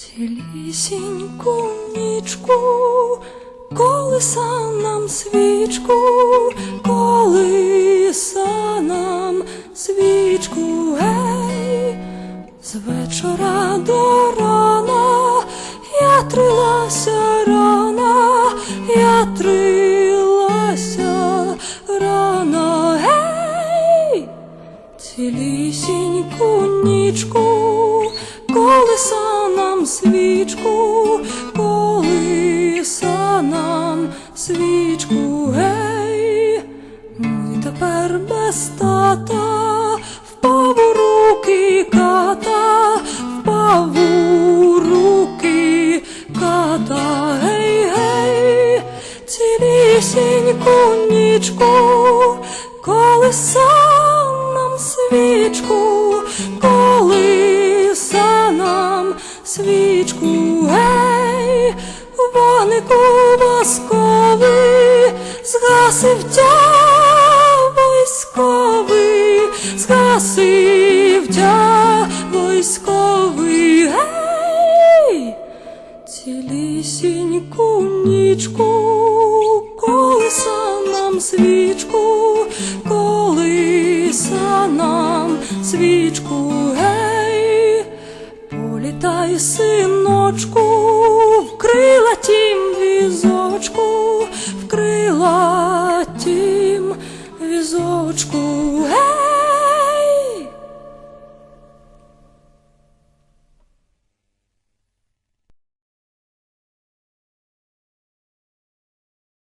Цілісіньку нічку, колиса нам свічку, колиса нам свічку, гей, з вечора до рана я трилася рана, я трилася рана, гей. Цілісіньку нічку, колиса свічку, колиса нам свічку, гей, ми тепер без тата, впав у руки ката, впав у руки ката, гей, гей, цілісіньку нічку, колиса вогнику восковий, згасив тя військовий, згасив тя військовий, гей, цілісіньку нічку, колиса нам свічку, колиса нам свічку, гей, політай, синочку, тім візочку.